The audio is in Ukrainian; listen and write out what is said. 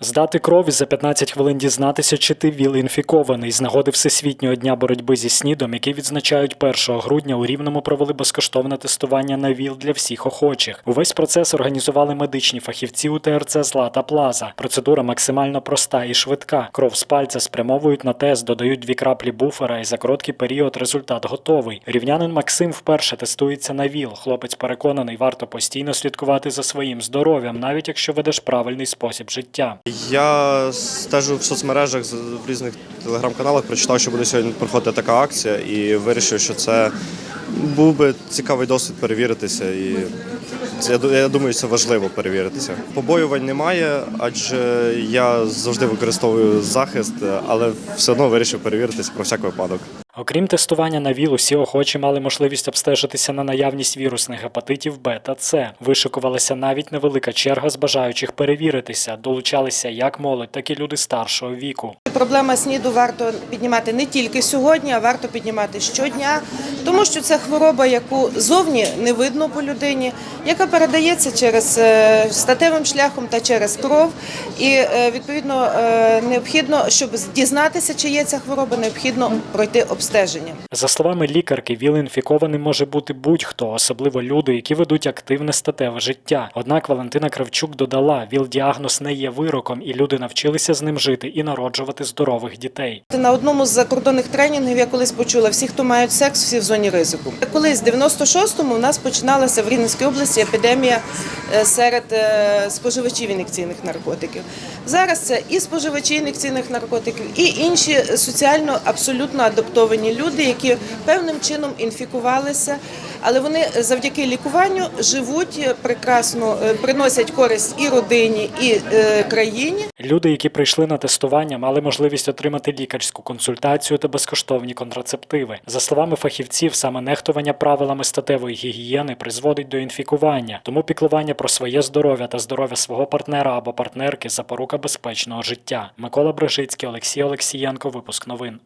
Здати кров і за 15 хвилин дізнатися, чи ти ВІЛ-інфікований. З нагоди Всесвітнього дня боротьби зі СНІДом, який відзначають 1 грудня, у Рівному провели безкоштовне тестування на ВІЛ для всіх охочих. Увесь процес організували медичні фахівці у ТРЦ Злата Плаза. Процедура максимально проста і швидка. Кров з пальця спрямовують на тест, додають дві краплі буфера, і за короткий період результат готовий. Рівнянин Максим вперше тестується на ВІЛ. Хлопець переконаний, варто постійно слідкувати за своїм здоров'ям, навіть якщо ведеш правильний спосіб життя. Я стежу в соцмережах в різних телеграм-каналах, прочитав, що буде сьогодні проходити така акція, і вирішив, що це був би цікавий досвід перевіритися. І я думаю, це важливо перевіритися. Побоювань немає, адже я завжди використовую захист, але все одно вирішив перевіритися про всяк випадок. Окрім тестування на ВІЛ, усі охочі мали можливість обстежитися на наявність вірусних гепатитів Б та С. Вишикувалася навіть невелика черга з бажаючих перевіритися. Долучалися як молодь, так і люди старшого віку. Проблема СНІДу варто піднімати не тільки сьогодні, а варто піднімати щодня, тому що це хвороба, яку зовні не видно по людині, яка передається через е, статевим шляхом та через кров. І е, відповідно е, необхідно, щоб дізнатися, чи є ця хвороба, необхідно пройти обстеження. За словами лікарки, ВІЛ-інфікованим може бути будь-хто, особливо люди, які ведуть активне статеве життя. Однак Валентина Кравчук додала, ВІЛ-діагноз не є вироком, і люди навчилися з ним жити і народжувати здорових дітей. На одному з закордонних тренінгів я колись почула, всі, хто мають секс, всі в зоні ризику. Колись в 96-му у нас починалася в Рівненській області епідемія е, серед е, споживачів ін'єкційних наркотиків. Зараз це і споживачі ін'єкційних наркотиків, і інші соціально абсолютно адаптовані люди, які певним чином інфікувалися, але вони завдяки лікуванню живуть е, прекрасно, е, приносять користь і родині, і е, країні. Люди, які прийшли на тестування, мали можливість отримати лікарську консультацію та безкоштовні контрацептиви. За словами фахівців, саме нехтування правилами статевої гігієни призводить до інфікування, тому піклування про своє здоров'я та здоров'я свого партнера або партнерки запорука безпечного життя. Микола Брижицький, Олексій Олексієнко. Випуск новин.